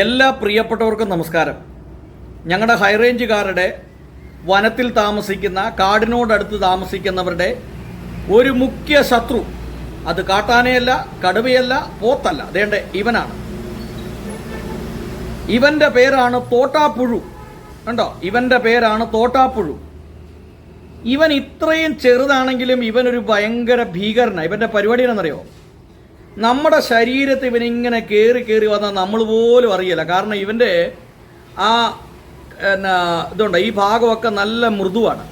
എല്ലാ പ്രിയപ്പെട്ടവർക്കും നമസ്കാരം. ഞങ്ങളുടെ ഹൈറേഞ്ചുകാരുടെ വനത്തിൽ താമസിക്കുന്ന കാടിനോടടുത്ത് താമസിക്കുന്നവരുടെ ഒരു മുഖ്യ ശത്രു. അത് കാട്ടാനയല്ല കടുവയല്ല പോത്തല്ല. അതേണ്ട ഇവനാണ്. ഇവന്റെ പേരാണ് തോട്ടാപ്പുഴു. കണ്ടോ? ഇവന്റെ പേരാണ് തോട്ടാപ്പുഴു. ഇവൻ ഇത്രയും ചെറുതാണെങ്കിലും ഇവനൊരു ഭയങ്കര ഭീകരനാണ് ഇവന്റെ പരിപാടി എന്നറിയോ നമ്മുടെ ശരീരത്തിൽ ഇവനിങ്ങനെ കയറി കയറി വന്നാൽ നമ്മൾ പോലും അറിയില്ല. കാരണം ഇവന്റെ ആ എന്നാ ഇതുണ്ട്. ഈ ഭാഗമൊക്കെ നല്ല മൃദുവാണ്.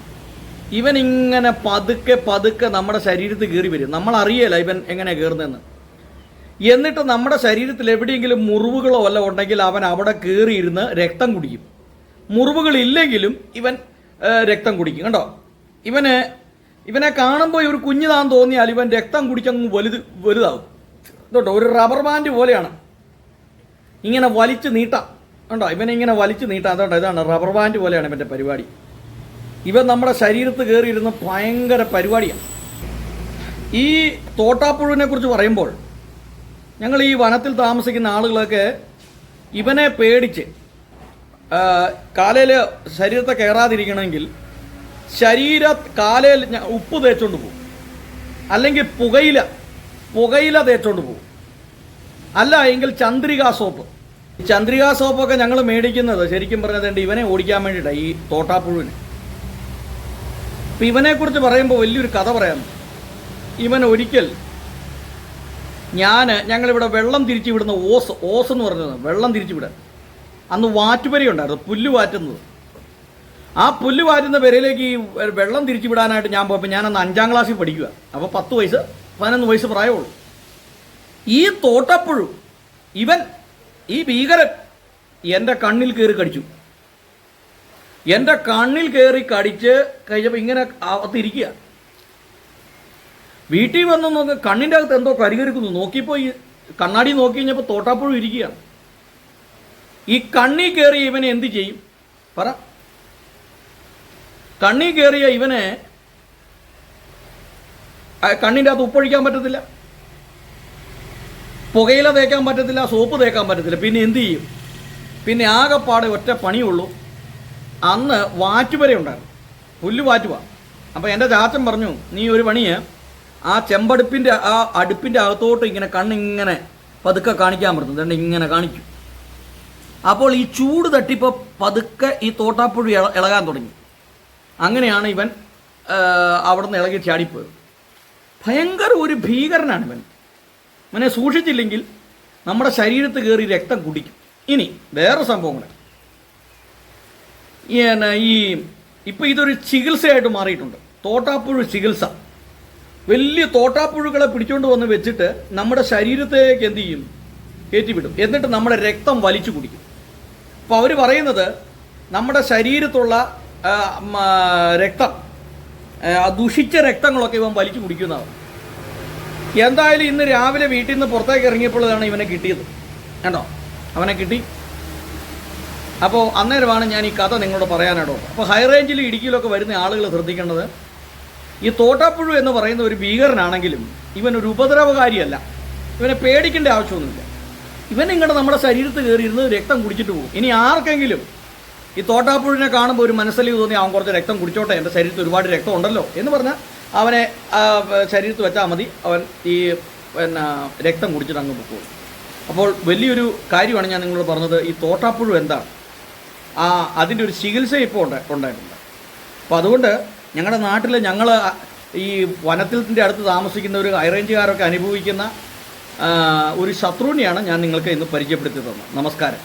ഇവനിങ്ങനെ പതുക്കെ പതുക്കെ നമ്മുടെ ശരീരത്തിൽ കയറി വരും. നമ്മൾ ഇവൻ എങ്ങനെ കയറുന്നതെന്ന് എന്നിട്ട് നമ്മുടെ ശരീരത്തിൽ എവിടെയെങ്കിലും മുറിവുകളോ വല്ല ഉണ്ടെങ്കിൽ അവൻ അവിടെ കയറിയിരുന്ന് രക്തം കുടിക്കും. മുറിവുകളില്ലെങ്കിലും ഇവൻ രക്തം കുടിക്കും. കണ്ടോ? ഇവന് ഇവനെ കാണുമ്പോൾ ഒരു കുഞ്ഞിതാന്ന് തോന്നിയാൽ ഇവൻ രക്തം കുടിച്ചങ്ങ് വലുത് വലുതാവും. ഇതുണ്ടോ? ഒരു റബ്ബർ ബാൻഡ് പോലെയാണ്. ഇങ്ങനെ വലിച്ചു നീട്ടാം. ഉണ്ടോ ഇവനെ ഇങ്ങനെ വലിച്ചു നീട്ടാം. അതുകൊണ്ട് ഇതാണ് റബ്ബർ ബാൻഡ് പോലെയാണ് ഇവന്റെ പരിപാടി. ഇവൻ നമ്മുടെ ശരീരത്ത് കയറിയിരുന്ന് ഭയങ്കര പരിപാടിയാണ്. ഈ തോട്ടാപ്പുഴുവിനെ കുറിച്ച് പറയുമ്പോൾ ഞങ്ങൾ ഈ വനത്തിൽ താമസിക്കുന്ന ആളുകളൊക്കെ ഇവനെ പേടിച്ച് കാലയിൽ ശരീരത്തെ കയറാതിരിക്കണമെങ്കിൽ ശരീര കാലയിൽ ഉപ്പ് തേച്ചുകൊണ്ട് പോകും. അല്ലെങ്കിൽ പുകയില പുകയില തേച്ചോണ്ട് പോകും. അല്ല എങ്കിൽ ചന്ദ്രിക സോപ്പ്. ഈ ചന്ദ്രിക സോപ്പൊക്കെ ഞങ്ങൾ മേടിക്കുന്നത് ശരിക്കും പറഞ്ഞത് ഇവനെ ഓടിക്കാൻ വേണ്ടിയിട്ടാണ് ഈ തോട്ടാപ്പുഴുവിനെ. ഇപ്പം ഇവനെക്കുറിച്ച് പറയുമ്പോൾ വലിയൊരു കഥ പറയാം. ഇവൻ ഒരിക്കൽ ഞാൻ ഞങ്ങളിവിടെ വെള്ളം തിരിച്ചു വിടുന്ന ഓസ് ഓസ് എന്ന് പറഞ്ഞത് വെള്ളം തിരിച്ചു വിടാൻ അന്ന് വാറ്റുപരി ഉണ്ടായിരുന്നു പുല്ല് വാറ്റുന്നത്. ആ പുല്ല് വാറ്റുന്ന പെരയിലേക്ക് ഈ വെള്ളം തിരിച്ചു വിടാനായിട്ട് ഞാൻ പോയപ്പോൾ ഞാനന്ന് അഞ്ചാം ക്ലാസ്സിൽ പഠിക്കുക അപ്പോൾ പത്ത് വയസ്സ് പതിനൊന്ന് വയസ്സ് പ്രായമുള്ളൂ. ഈ തോട്ടപ്പുഴു ഇവൻ ഈ ഭീകരൻ എന്റെ കണ്ണിൽ കയറി കടിച്ചു. എന്റെ കണ്ണിൽ കയറി കടിച്ച് കഴിഞ്ഞപ്പോൾ ഇങ്ങനെ അകത്തിരിക്കുക വീട്ടിൽ വന്ന് നോക്ക് കണ്ണിന്റെ അകത്ത് എന്തോ കരികരിക്കുന്നു നോക്കിയപ്പോൾ ഈ കണ്ണാടി നോക്കി കഴിഞ്ഞപ്പോൾ തോട്ടാപ്പുഴു ഇരിക്കുകയാണ്. ഈ കണ്ണി കയറിയ ഇവനെ എന്ത് ചെയ്യും? പറ. കണ്ണി കയറിയ ഇവനെ കണ്ണിന്റെ അകത്ത് ഉപ്പൊഴിക്കാൻ പറ്റത്തില്ല. പുകയില തേക്കാൻ പറ്റത്തില്ല സോപ്പ് തേക്കാൻ പറ്റത്തില്ല. പിന്നെ എന്തു ചെയ്യും? പിന്നെ ആകെപ്പാടെ ഒറ്റ പണിയുള്ളൂ. അന്ന് വാറ്റുവരെ ഉണ്ടായിരുന്നു. പുല്ല് വാറ്റുക അപ്പോൾ എന്റെ ചാച്ചൻ പറഞ്ഞു നീ ഒരു പണി ആ ചെമ്പടുപ്പിന്റെ ആ അടുപ്പിന്റെ അകത്തോട്ട് ഇങ്ങനെ കണ്ണിങ്ങനെ പതുക്കെ കാണിക്കാൻ പറ്റും രണ്ട് ഇങ്ങനെ കാണിക്കും. അപ്പോൾ ഈ ചൂട് തട്ടിപ്പോൾ പതുക്കെ ഈ തോട്ടാപ്പുഴി ഇള ഇളകാൻ തുടങ്ങി. അങ്ങനെയാണ് ഇവൻ അവിടുന്ന് ഇളകി ചാടിപ്പോയത്. ഭയങ്കര ഒരു ഭീകരനാണ് ഇവൻ. ഇവനെ സൂക്ഷിച്ചില്ലെങ്കിൽ നമ്മുടെ ശരീരത്ത് കയറി രക്തം കുടിക്കും. ഇനി വേറെ സംഭവങ്ങൾ ഈ ഇപ്പം ഇതൊരു ചികിത്സയായിട്ട് മാറിയിട്ടുണ്ട്. തോട്ടാപ്പുഴു ചികിത്സ. വലിയ തോട്ടാപ്പുഴുക്കളെ പിടിച്ചുകൊണ്ട് വന്ന് വെച്ചിട്ട് നമ്മുടെ ശരീരത്തേക്ക് എന്ത് ചെയ്യും? കയറ്റിവിടും എന്നിട്ട് നമ്മുടെ രക്തം വലിച്ചു കുടിക്കും. അപ്പോൾ അവർ പറയുന്നത് നമ്മുടെ ശരീരത്തുള്ള രക്തം ആ, ദുഷിച്ച രക്തങ്ങളൊക്കെ ഇവൻ വലിച്ചു കുടിക്കുന്നതാണ് എന്തായാലും ഇന്ന് രാവിലെ വീട്ടിൽ നിന്ന് പുറത്തേക്ക് ഇറങ്ങിയപ്പോഴാണ് ഇവനെ കിട്ടിയത്. കണ്ടോ? അവനെ കിട്ടി. അപ്പോൾ അന്നേരമാണ് ഞാൻ ഈ കഥ നിങ്ങളോട് പറയാനായിട്ടോ അപ്പോൾ ഹൈ റേഞ്ചിൽ ഇടുക്കിയിലൊക്കെ വരുന്ന ആളുകൾ ശ്രദ്ധിക്കേണ്ടത് ഈ തോട്ടാപ്പുഴു എന്ന് പറയുന്ന ഒരു ഭീകരനാണെങ്കിലും ഇവൻ ഒരു ഉപദ്രവകാരിയല്ല. ഇവനെ പേടിക്കേണ്ട ആവശ്യമൊന്നുമില്ല. ഇവൻ ഇങ്ങോട്ട് നമ്മുടെ ശരീരത്ത് കയറിയിരുന്ന് രക്തം കുടിച്ചിട്ട് പോകും. ഇനി ആർക്കെങ്കിലും ഈ തോട്ടാപ്പുഴിനെ കാണുമ്പോൾ ഒരു മനസ്സലിവ് തോന്നി അവൻ കുറച്ച് രക്തം കുടിച്ചോട്ടെ എന്റെ ശരീരത്തിൽ ഒരുപാട് രക്തം ഉണ്ടല്ലോ എന്ന് പറഞ്ഞാൽ അവനെ ശരീരത്ത് വെച്ചാൽ മതി അവൻ ഈ പിന്നെ രക്തം കുടിച്ചിട്ട് അങ്ങ് പോകും അപ്പോൾ വലിയൊരു കാര്യമാണ് ഞാൻ നിങ്ങളോട് പറഞ്ഞത് ഈ തോട്ടാപ്പുഴു എന്താണ്? ആ അതിന്റെ ഒരു ചികിത്സ ഇപ്പോൾ ഉണ്ട് ഉണ്ടായിട്ടുണ്ട്. അപ്പോൾ അതുകൊണ്ട് ഞങ്ങളുടെ നാട്ടിൽ ഞങ്ങൾ ഈ വനത്തിന്റെ അടുത്ത് താമസിക്കുന്ന ഒരു ഹൈറേഞ്ചുകാരൊക്കെ അനുഭവിക്കുന്ന ഒരു ശത്രുവിനെയാണ് ഞാൻ നിങ്ങൾക്ക് ഇന്ന് പരിചയപ്പെടുത്തി തന്നത്. നമസ്കാരം.